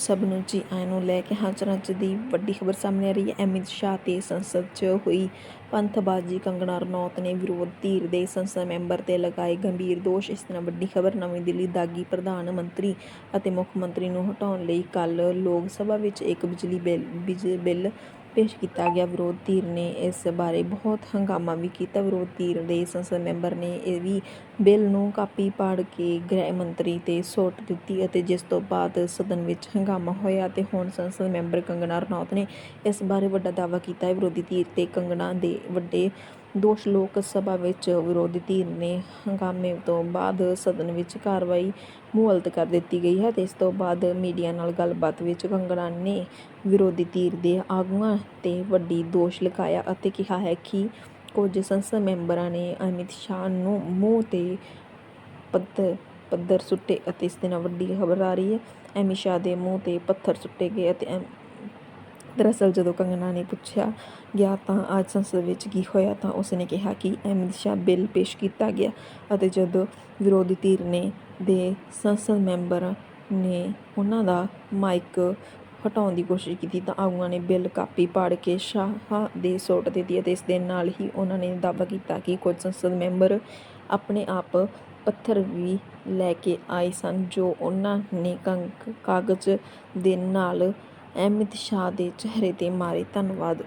ਸਭ ਨੂੰ ਜੀ ਆਇਆਂ ਨੂੰ ਲੈ ਕੇ ਹਾਂ ਅੱਜ ਦੀ ਵੱਡੀ ਖਬਰ ਸਾਹਮਣੇ ਆ ਰਹੀ ਹੈ। ਅਮਿਤ ਸ਼ਾਹ ਤੇ ਸੰਸਦ 'ਚ ਹੋਈ ਪੰਥਬਾਜ਼ੀ ਕੰਗਣਾ ਰਣੌਤ ਨੇ ਵਿਰੋਧ ਧੀਰ ਦੇ ਸੰਸਦ ਮੈਂਬਰ ਤੇ ਲਗਾਏ ਗੰਭੀਰ ਦੋਸ਼। ਇਸ ਤਰ੍ਹਾਂ ਵੱਡੀ ਖਬਰ ਨਵੀਂ ਦਿੱਲੀ ਦਾਗੀ ਪ੍ਰਧਾਨ ਮੰਤਰੀ ਅਤੇ ਮੁੱਖ ਮੰਤਰੀ ਨੂੰ ਹਟਾਉਣ ਲਈ ਕੱਲ ਲੋਕ ਸਭਾ ਵਿੱਚ ਇੱਕ ਬਿਜਲੀ ਬਿੱਲ ਬਿਜਲੀ ਬਿੱਲ ਪੇਸ਼ ਕੀਤਾ ਗਿਆ। ਵਿਰੋਧ ਧਿਰ ਨੇ ਇਸ ਬਾਰੇ ਬਹੁਤ ਹੰਗਾਮਾ ਵੀ ਕੀਤਾ। ਵਿਰੋਧ ਧਿਰ ਦੇ ਸੰਸਦ ਮੈਂਬਰ ਨੇ ਇਹ ਵੀ ਬਿੱਲ ਨੂੰ ਕਾਪੀ ਪਾੜ ਕੇ ਗ੍ਰਹਿ ਮੰਤਰੀ ਤੇ ਸੁੱਟ ਦਿੱਤੀ ਅਤੇ ਜਿਸ ਤੋਂ ਬਾਅਦ ਸਦਨ ਵਿੱਚ ਹੰਗਾਮਾ ਹੋਇਆ ਅਤੇ ਹੁਣ ਸੰਸਦ ਮੈਂਬਰ ਕੰਗਣਾ ਰਣੌਤ ਨੇ ਇਸ ਬਾਰੇ ਵੱਡਾ ਦਾਅਵਾ ਕੀਤਾ ਹੈ। ਵਿਰੋਧੀ ਧਿਰ ਤੇ ਕੰਗਣਾ ਦੇ ਵੱਡੇ ਦੋਸ਼ ਲੋਕ ਸਭਾ ਵਿੱਚ ਵਿਰੋਧੀ ਧਿਰ ਨੇ ਹੰਗਾਮੇ ਤੋਂ ਬਾਅਦ ਸਦਨ ਵਿੱਚ ਕਾਰਵਾਈ ਮੁਅੱਤਲ ਕਰ ਦਿੱਤੀ ਗਈ ਹੈ। ਤੇ ਇਸ ਤੋਂ ਬਾਅਦ ਮੀਡੀਆ ਨਾਲ ਗੱਲਬਾਤ ਵਿੱਚ ਕੰਗਣਾ ਨੇ ਵਿਰੋਧੀ ਧਿਰ ਦੇ ਆਗੂਆਂ ਤੇ ਵੱਡੀ ਦੋਸ਼ ਲਗਾਇਆ ਅਤੇ ਕਿਹਾ ਹੈ ਕਿ ਕੁਝ ਸੰਸਦ ਮੈਂਬਰਾਂ ਨੇ ਅਮਿਤ ਸ਼ਾਹ ਨੂੰ ਮੂੰਹ ਤੇ ਪੱਥਰ ਪੱਥਰ ਸੁੱਟੇ ਅਤੇ ਇਸ ਦੇ ਨਾਲ ਵੱਡੀ ਖਬਰ ਆ ਰਹੀ ਹੈ। ਅਮਿਤ ਸ਼ਾਹ ਦੇ ਮੂੰਹ ਤੇ ਪੱਥਰ ਸੁੱਟੇ ਗਏ ਅਤੇ ਐਮ- ਦਰਅਸਲ ਜਦੋਂ ਕੰਗਨਾ ਨੇ ਪੁੱਛਿਆ, ਗਿਆ ਤਾਂ ਅੱਜ ਸੰਸਦ ਵਿੱਚ ਕੀ ਹੋਇਆ? ਤਾਂ ਉਸਨੇ ਕਿਹਾ ਕਿ ਅਮਿਤ ਸ਼ਾਹ ਬਿੱਲ ਪੇਸ਼ ਕੀਤਾ ਗਿਆ ਅਤੇ ਜਦੋਂ ਵਿਰੋਧੀ ਧਿਰ ਨੇ ਦੇ ਸੰਸਦ ਮੈਂਬਰ ਨੇ ਉਹਨਾਂ ਦਾ ਮਾਈਕ ਹਟਾਉਣ ਦੀ ਕੋਸ਼ਿਸ਼ ਕੀਤੀ, ਤਾਂ ਆਗੂਆਂ ਨੇ ਬਿੱਲ ਕਾਪੀ ਪਾੜ ਕੇ ਸ਼ਾਹ ਦੇ ਸੁੱਟ ਦਿੱਤੀ ਅਤੇ ਇਸ ਦੇ ਨਾਲ ਹੀ ਉਹਨਾਂ ਨੇ ਦਾਅਵਾ ਕੀਤਾ ਕਿ ਕੁਝ ਸੰਸਦ ਮੈਂਬਰ ਆਪਣੇ ਆਪ ਪੱਥਰ ਵੀ ਲੈ ਕੇ ਆਏ ਸਨ, ਜੋ ਉਹਨਾਂ ਨੇ ਕੰਗ- ਕਾਗਜ਼ ਦੇ ਨਾਲ ਅਮਿਤ ਸ਼ਾਹ ਦੇ ਚਿਹਰੇ ਤੇ ਮਾਰੇ ਧੰਨਵਾਦ।